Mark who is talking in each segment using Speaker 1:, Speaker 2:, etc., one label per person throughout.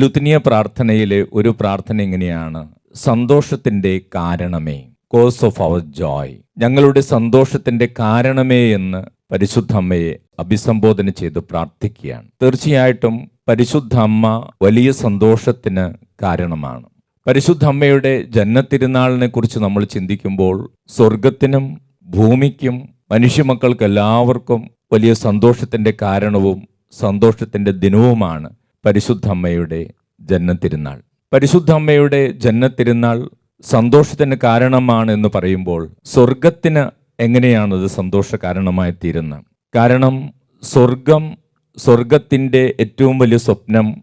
Speaker 1: ലുത്തിനിയ പ്രാർത്ഥനയിലെ ഒരു പ്രാർത്ഥന എങ്ങനെയാണ് സന്തോഷത്തിന്റെ കാരണമേ. കോസ് ഓഫ് അവർ ജോയ് ഞങ്ങളുടെ സന്തോഷത്തിന്റെ കാരണമേ എന്ന് പരിശുദ്ധ അമ്മയെ അഭിസംബോധന ചെയ്ത് പ്രാർത്ഥിക്കുകയാണ്. തീർച്ചയായിട്ടും പരിശുദ്ധ അമ്മ വലിയ സന്തോഷത്തിന് കാരണമാണ്. പരിശുദ്ധ അമ്മയുടെ ജന്മത്തിരുന്നാളിനെ കുറിച്ച് നമ്മൾ ചിന്തിക്കുമ്പോൾ സ്വർഗത്തിനും ഭൂമിക്കും മനുഷ്യമക്കൾക്ക് എല്ലാവർക്കും വലിയ സന്തോഷത്തിന്റെ കാരണവും സന്തോഷത്തിന്റെ ദിനവുമാണ്. പരിശുദ്ധ അമ്മയുടെ ജന്മത്തിരുന്നാൾ പരിശുദ്ധ അമ്മയുടെ ജന്മത്തിരുന്നാൾ സന്തോഷത്തിന് കാരണമാണ് എന്ന് പറയുമ്പോൾ സ്വർഗത്തിന് എങ്ങനെയാണത് സന്തോഷ കാരണമായി തീരുന്നത്? കാരണം സ്വർഗം സ്വർഗത്തിന്റെ ഏറ്റവും വലിയ സ്വപ്നം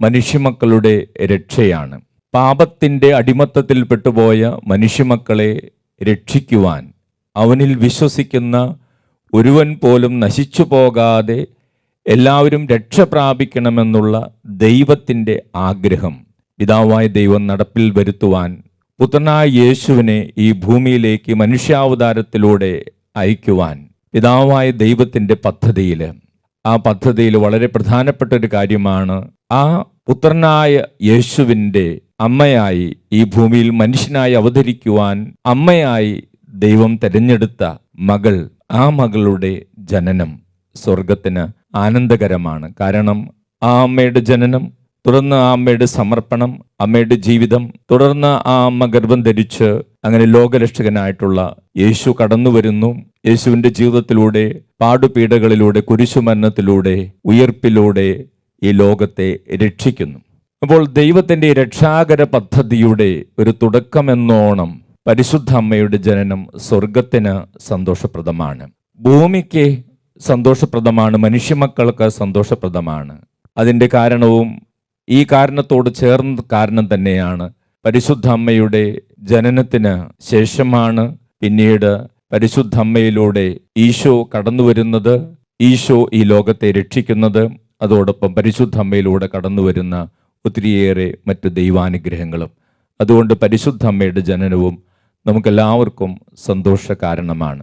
Speaker 1: മനുഷ്യമക്കളുടെ രക്ഷയാണ്. പാപത്തിന്റെ അടിമത്തത്തിൽപ്പെട്ടുപോയ മനുഷ്യമക്കളെ രക്ഷിക്കുവാൻ അവനിൽ വിശ്വസിക്കുന്ന ഒരുവൻ പോലും നശിച്ചു പോകാതെ എല്ലാവരും രക്ഷ പ്രാപിക്കണമെന്നുള്ള ദൈവത്തിന്റെ ആഗ്രഹം പിതാവായ ദൈവം നടപ്പിൽ വരുത്തുവാൻ പുത്രനായ യേശുവിനെ ഈ ഭൂമിയിലേക്ക് മനുഷ്യാവതാരത്തിലൂടെ അയക്കുവാൻ പിതാവായ ദൈവത്തിന്റെ പദ്ധതിയിൽ. ആ പദ്ധതിയിൽ വളരെ പ്രധാനപ്പെട്ട ഒരു കാര്യമാണ് ആ പുത്രനായ യേശുവിന്റെ അമ്മയായി ഈ ഭൂമിയിൽ മനുഷ്യനായി അവതരിക്കുവാൻ അമ്മയായി ദൈവം തിരഞ്ഞെടുത്ത മകൾ ആ മകളുടെ ജനനം. സ്വർഗത്തിന് ആനന്ദകരമാണ്. കാരണം ആ അമ്മയുടെ ജനനം തുടർന്ന് ആ അമ്മയുടെ സമർപ്പണം അമ്മയുടെ ജീവിതം തുടർന്ന് ആ അമ്മ ഗർഭം ധരിച്ച് അങ്ങനെ ലോകരക്ഷകനായിട്ടുള്ള യേശു കടന്നു വരുന്നു യേശുവിന്റെ ജീവിതത്തിലൂടെ പാടുപീഡകളിലൂടെ കുരിശുമരണത്തിലൂടെ ഉയർപ്പിലൂടെ ഈ ലോകത്തെ രക്ഷിക്കുന്നു. അപ്പോൾ ദൈവത്തിന്റെ രക്ഷാകര പദ്ധതിയുടെ ഒരു തുടക്കമെന്നോണം പരിശുദ്ധ അമ്മയുടെ ജനനം സ്വർഗത്തിന് സന്തോഷപ്രദമാണ്. ഭൂമിക്ക് സന്തോഷപ്രദമാണ്. മനുഷ്യമക്കൾക്ക് സന്തോഷപ്രദമാണ്. അതിന്റെ കാരണവും ഈ കാരണത്തോട് ചേർന്ന കാരണം തന്നെയാണ്. പരിശുദ്ധ അമ്മയുടെ ജനനത്തിന് ശേഷമാണ് പിന്നീട് പരിശുദ്ധ അമ്മയിലൂടെ ഈശോ കടന്നു വരുന്നത് ഈശോ ഈ ലോകത്തെ രക്ഷിക്കുന്നത്. അതോടൊപ്പം പരിശുദ്ധ അമ്മയിലൂടെ കടന്നു വരുന്ന ഒത്തിരിയേറെ മറ്റ് ദൈവാനുഗ്രഹങ്ങളും. അതുകൊണ്ട് പരിശുദ്ധ അമ്മയുടെ ജനനവും നമുക്കെല്ലാവർക്കും സന്തോഷ കാരണമാണ്